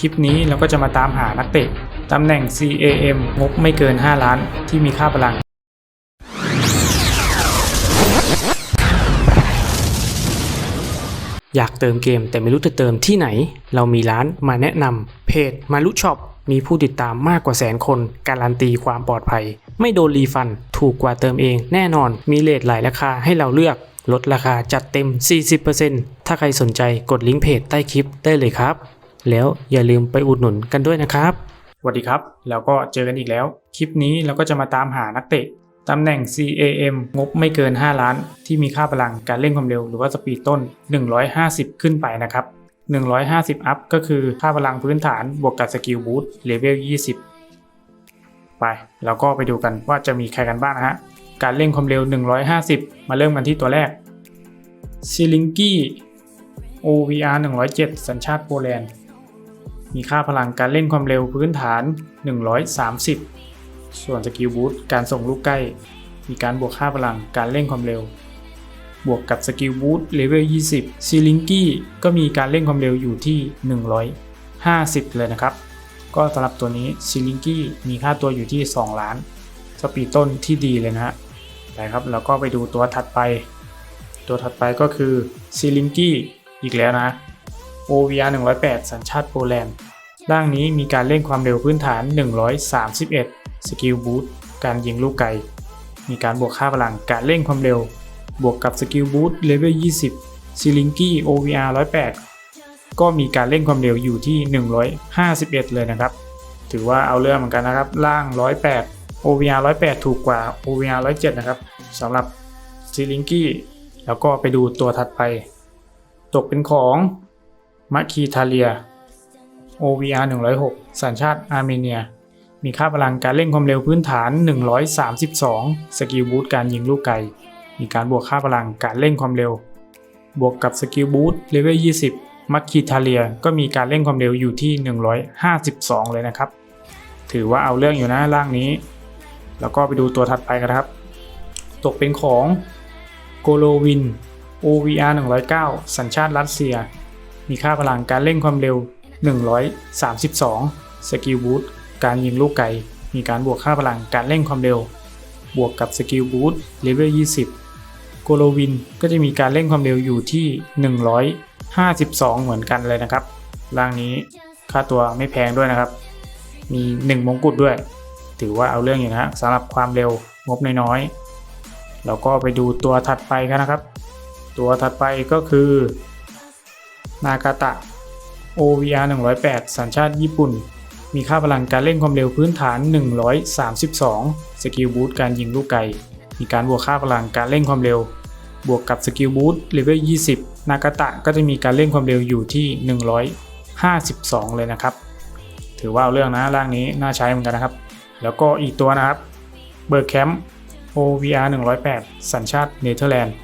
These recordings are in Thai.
คลิปนี้เราก็จะมาตามหานักเตะตำแหน่ง CAM งบไม่เกิน 5 ล้านที่มีค่าพลัง อยากเติมเกมแต่ไม่รู้จะเติมที่ไหน เรามีร้านมาแนะนำเพจมารุช็อปมีผู้ติดตามมากกว่าแสนคน การันตีความปลอดภัย ไม่โดนรีฟัน ถูกกว่าเติมเองแน่นอน มีเลทหลายราคาให้เราเลือก ลดราคาจัดเต็ม 40%ถ้าใครสนใจกดลิงก์เพจใต้คลิปได้เลยครับ แล้วอย่าลืมไปอุดหนุนกันด้วยนะครับสวัสดีครับ แล้วก็เจอกันอีกแล้ว คลิปนี้เราก็จะมาตามหานักเตะตำแหน่ง CAM งบไม่เกิน 5 ล้าน ที่มีค่าพลังการเล่นความเร็วหรือว่าสปีดต้น 150 ขึ้นไปนะครับ 150 อัพก็คือค่าพลังพื้นฐานบวกกับสกิลบูสต์เลเวล 20 ไป แล้วก็ไปดูกันว่าจะมีใครกันบ้างนะฮะ การเล่นความเร็ว 150 มาเริ่มกันที่ตัวแรกซิลิงกี้ OVR 107 สัญชาติโปแลนด์ มีค่าพลังการเล่นความเร็วพื้นฐาน 130 ส่วนสกิลบูสต์การส่งลูกใกล้ มีการบวกค่าพลังการเล่นความเร็ว บวกกับสกิลบูสต์เลเวล 20ซิลิงกี้ก็มีการเล่นความเร็วอยู่ที่ 150 เลยนะครับ ก็สำหรับตัวนี้ซิลิงกี้มีค่าตัวอยู่ที่ 2 ล้าน สปีดต้นที่ดีเลยนะฮะไปครับแล้วก็ไปดูตัวถัดไป ตัวถัดไปก็คือซิลิงกี้อีกแล้วนะ OVR 108 สัญชาติโปแลนด์ ร่างนี้มีการเล่นความเร็วพื้นฐาน 131 สกิลบูสต์การยิงลูกไกล มีการบวกค่าพลังการเล่นความเร็ว บวกกับสกิลบูสต์เลเวล 20ซิลิงกี้ OVR 108 ก็มีการเล่นความเร็วอยู่ที่ 151 เลยนะครับ ถือว่าเอาเรื่องเหมือนกันนะครับ ล่าง 108 OVR 108 ถูกกว่า OVR 107 นะครับสำหรับซิลิงกี้แล้วก็ไปดูตัวถัดไป ตกเป็นของมะคีทาเลีย OVR 106 สัญชาติอาร์เมเนีย มีค่าพลังการเล่นความเร็วพื้นฐาน 132 สกิลบูตการยิงลูกไกล มีการบวกค่าพลังการเล่นความเร็ว บวกกับสกิลบูตเลเวล 20 มัคคีทาเลีย ก็มีการเล่นความเร็วอยู่ที่ 152 เลยนะครับ ถือว่าเอาเรื่องอยู่นะร่างนี้ แล้วก็ไปดูตัวถัดไปกันนะครับ ตกเป็นของโกโลวิน OVR 109 สัญชาติรัสเซีย มีค่าพลังการเล่นความเร็ว 132 สกิลบูสต์การยิงลูกไกล มีการบวกค่าพลังการเล่นความเร็ว บวกกับสกิลบูสต์เลเวล 20 โกโลวินก็จะมีการเล่นความเร็วอยู่ที่ 152 เหมือนกันเลยนะครับ ร่างนี้ค่าตัวไม่แพงด้วยนะครับ มี 1 มงกุฎด้วย ถือว่าเอาเรื่องอยู่นะฮะสำหรับความเร็วงบน้อยๆแล้วก็ไปดูตัวถัดไปกันนะครับ ตัวถัดไปก็คือ นากาตะ OVR 108 สัญชาติญี่ปุ่น มีค่าพลังการเล่นความเร็วพื้นฐาน 132 สกิลบูตการยิงลูกไกล มีการบวกค่าพลังการเล่นความเร็ว บวกกับสกิลบูตเลเวล 20 นากาตะก็จะมีการเล่นความเร็วอยู่ที่ 152 เลยนะครับ ถือว่าเอาเรื่องนะร่างนี้น่าใช้เหมือนกันนะครับ แล้วก็อีกตัวนะครับเบอร์แคมป์ OVR 108 สัญชาติเนเธอร์แลนด์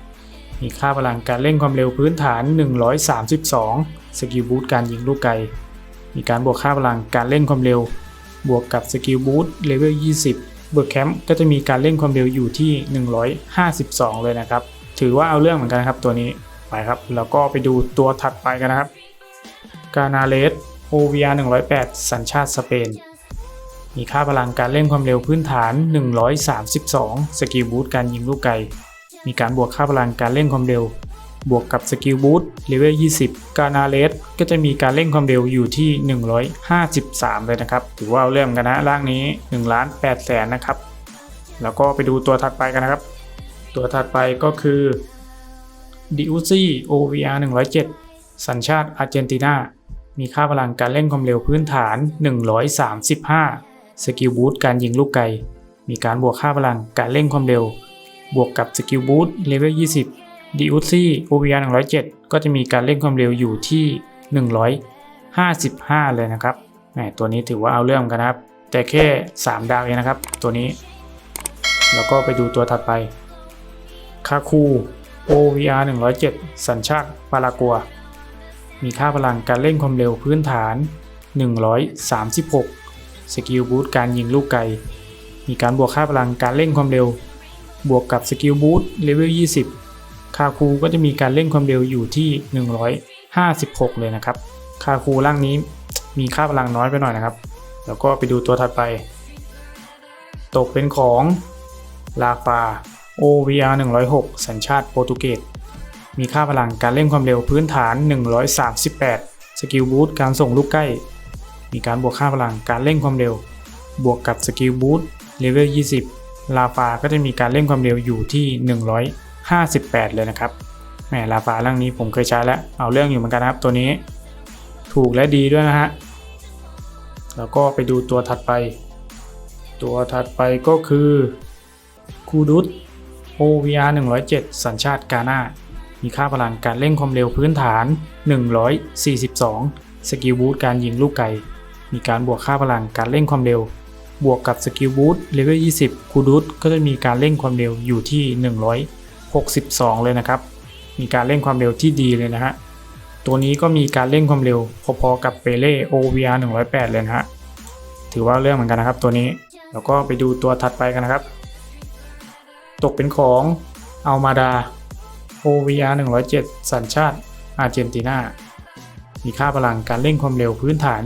มีค่าพลังการเล่นความเร็วพื้นฐาน 132 สกิลบูตการยิงลูกไกล มีการบวกค่าพลังการเล่นความเร็ว บวกกับสกิลบูตเลเวล 20 เบิร์กแคมป์ก็จะมีการเล่นความเร็วอยู่ที่ 152 เลยนะครับ ถือว่าเอาเรื่องเหมือนกันครับตัวนี้ ไปครับ แล้วก็ไปดูตัวถัดไปกันนะครับกานาเลส OVR 108 สัญชาติสเปน มีค่าพลังการเล่นความเร็วพื้นฐาน 132 สกิลบูตการยิงลูกไกล มีการบวกค่าพลังการเล่นความเร็ว บวกกับสกิลบูสต์เลเวล 20 กานาเลสก็จะมีการเล่นความเร็วอยู่ที่ 153 เลยนะครับ ถือว่าเอาเรื่องกันนะร่างนี้1ล้าน8แสนนะครับ แล้วก็ไปดูตัวถัดไปกันนะครับ ตัวถัดไปก็คือดิอุซี่ OVR 107 สัญชาติอาร์เจนตินา มีค่าพลังการเล่นความเร็วพื้นฐาน 135 สกิลบูสต์การยิงลูกไกล มีการบวกค่าพลังการเล่นความเร็ว บวกกับสกิลบูสต์เลเวล 20 ดิอุซี่ OVR 107 ก็จะมีการเล่นความเร็วอยู่ที่ 155 เลยนะครับแหมตัวนี้ถือว่าเอาเรื่องเหมือนกันนะครับ แต่แค่ 3 ดาวเองนะครับ ตัวนี้ แล้วก็ไปดูตัวถัดไปคาคู OVR 107 สัญชาติปารากัว มีค่าพลังการเล่นความเร็วพื้นฐาน 136 สกิลบูตการยิงลูกไกล มีการบวกค่าพลังการเล่นความเร็ว บวกกับสกิลบูตเลเวล 20 คาคูก็จะมีการเล่นความเร็วอยู่ที่ 156 เลยนะครับ คาคูร่างนี้มีค่าพลังน้อยไปหน่อยนะครับ แล้วก็ไปดูตัวถัดไป ตกเป็นของลาฟา OVR 106 สัญชาติโปรตุเกส มีค่าพลังการเร่งความเร็วพื้นฐาน 138 สกิลบูทการส่งลูกใกล้ มีการบวกค่าพลังการเร่งความเร็ว บวกกับสกิลบูทเลเวล 20 ลาฟาก็จะมีการเร่งความเร็วอยู่ที่ 58 เลยนะครับแหมลาฟาเรื่องนี้ผมเคยใช้แล้ว เอาเรื่องอยู่เหมือนกันนะครับ ตัวนี้ถูกและดีด้วยนะฮะ แล้วก็ไปดูตัวถัดไป ตัวถัดไปก็คือคูดุส OVR 107 สัญชาติกาหน่ามีค่าพลังการเร่งความเร็วพื้นฐาน 142 สกิลบูทการยิงลูกไก่มีการบวกค่าพลังการเร่งความเร็ว บวกกับสกิลบูทเลเวล 20 คูดุสก็จะมีการเร่งความเร็วอยู่ที่ 62 เลยนะครับ มีการเร่งความเร็วที่ดีเลยนะฮะ ตัวนี้ก็มีการเร่งความเร็วพอๆกับเปเล่ OVR 108 เลยนะฮะ ถือว่าเรื่องเหมือนกันนะครับตัวนี้ แล้วก็ไปดูตัวถัดไปกันนะครับ ตกเป็นของอัลมาดา OVR 107 สัญชาติอาร์เจนตินา มีค่าพลังการเร่งความเร็วพื้นฐาน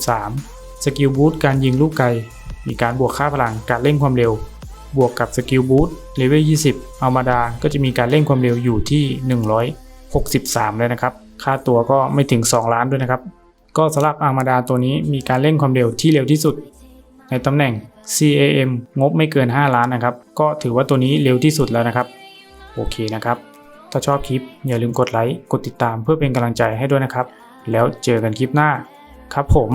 143 สกิลบูทการยิงลูกไกล มีการบวกค่าพลังการเร่งความเร็ว บวกกับสกิลบูทเลเวล 20อัลมาดา ก็จะมีการเร่งความเร็วอยู่ที่ 163 เลยนะครับ ค่าตัวก็ไม่ถึง 2 ล้านด้วยนะครับ ก็สำหรับอัลมาดาตัวนี้มีการเร่งความเร็วที่เร็วที่สุด ในตำแหน่ง CAM งบไม่เกิน 5 ล้านนะครับ ก็ถือว่าตัวนี้เร็วที่สุดแล้วนะครับ โอเคนะครับ ถ้าชอบคลิปอย่าลืมกดไลค์ กดติดตามเพื่อเป็นกำลังใจให้ด้วยนะครับ แล้วเจอกันคลิปหน้า ครับผม